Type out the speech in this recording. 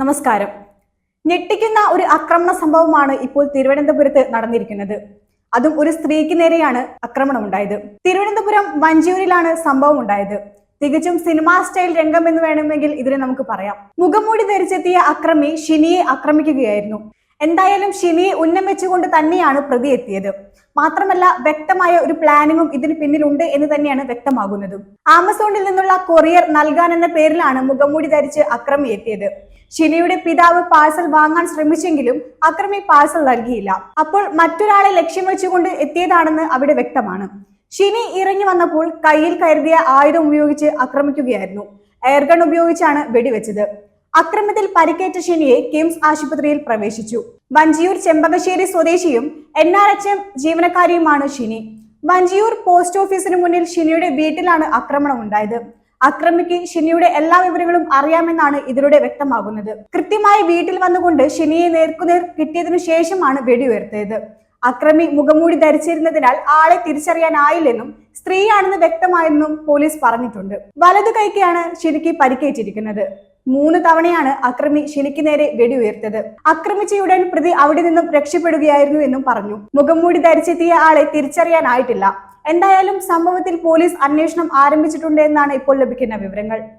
നമസ്കാരം. ഞെട്ടിക്കുന്ന ഒരു ആക്രമണ സംഭവമാണ് ഇപ്പോൾ തിരുവനന്തപുരത്ത് നടന്നിരിക്കുന്നത്. അതും ഒരു സ്ത്രീക്ക് നേരെയാണ് ആക്രമണം ഉണ്ടായത് തിരുവനന്തപുരം വഞ്ചിയൂരിലാണ് സംഭവം ഉണ്ടായത് തികച്ചും സിനിമാ സ്റ്റൈൽ രംഗം എന്ന് വേണമെങ്കിൽ ഇതിനെ നമുക്ക് പറയാം. മുഖംമൂടി ധരിച്ചെത്തിയ അക്രമി ഷിനിയെ ആക്രമിക്കുകയായിരുന്നു. എന്തായാലും ഷിനിയെ ഉന്നം വെച്ചുകൊണ്ട് തന്നെയാണ് പ്രതി എത്തിയത്. മാത്രമല്ല വ്യക്തമായ ഒരു പ്ലാനിങ്ങും ഇതിന് പിന്നിലുണ്ട് എന്ന് തന്നെയാണ് വ്യക്തമാകുന്നത്. ആമസോണിൽ നിന്നുള്ള കൊറിയർ നൽകാൻ എന്ന പേരിലാണ് മുഖംമൂടി ധരിച്ച് അക്രമി എത്തിയത്. ഷിനിയുടെ പിതാവ് പാഴ്സൽ വാങ്ങാൻ ശ്രമിച്ചെങ്കിലും അക്രമി പാഴ്സൽ നൽകിയില്ല. അപ്പോൾ മറ്റൊരാളെ ലക്ഷ്യം വെച്ചുകൊണ്ട് എത്തിയതാണെന്ന് അവിടെ വ്യക്തമാണ്. ഷിനി ഇറങ്ങി വന്നപ്പോൾ കയ്യിൽ കരുതിയ ആയുധം ഉപയോഗിച്ച് ആക്രമിക്കുകയായിരുന്നു എയർഗൺ ഉപയോഗിച്ചാണ് വെടിവെച്ചത്. അക്രമത്തിൽ പരിക്കേറ്റ ഷെനിയെ കിംസ് ആശുപത്രിയിൽ പ്രവേശിച്ചു. വഞ്ചിയൂർ ചെമ്പകശ്ശേരി സ്വദേശിയും എൻ ആർ എച്ച് എം ജീവനക്കാരിയുമാണ് ഷിനി. വഞ്ചിയൂർ പോസ്റ്റ് ഓഫീസിന് മുന്നിൽ ഷിനിയുടെ വീട്ടിലാണ് ആക്രമണം ഉണ്ടായത് അക്രമിക്ക് ഷിനിയുടെ എല്ലാ വിവരങ്ങളും അറിയാമെന്നാണ് ഇതിലൂടെ വ്യക്തമാകുന്നത്. കൃത്യമായി വീട്ടിൽ വന്നുകൊണ്ട് ഷിനിയെ നേർക്കുനേർ കിട്ടിയതിനു ശേഷമാണ് വെടിയുയർത്തിയത്. അക്രമി മുഖംമൂടി ധരിച്ചിരുന്നതിനാൽ ആളെ തിരിച്ചറിയാനായില്ലെന്നും സ്ത്രീയാണെന്ന് വ്യക്തമായെന്നും പോലീസ് പറഞ്ഞിട്ടുണ്ട്. വലതു കൈക്കാണ് ഷിനിക്ക് പരിക്കേറ്റിരിക്കുന്നത്. മൂന്ന് തവണയാണ് അക്രമി ഷിനിക്ക് നേരെ വെടിയുയർത്തത്. അക്രമിച്ചയുടൻ പ്രതി അവിടെ നിന്നും രക്ഷപ്പെടുകയായിരുന്നു എന്നും പറഞ്ഞു. മുഖംമൂടി ധരിച്ചെത്തിയ ആളെ തിരിച്ചറിയാനായിട്ടില്ല. എന്തായാലും സംഭവത്തിൽ പോലീസ് അന്വേഷണം ആരംഭിച്ചിട്ടുണ്ട് എന്നാണ് ഇപ്പോൾ ലഭിക്കുന്ന വിവരങ്ങൾ.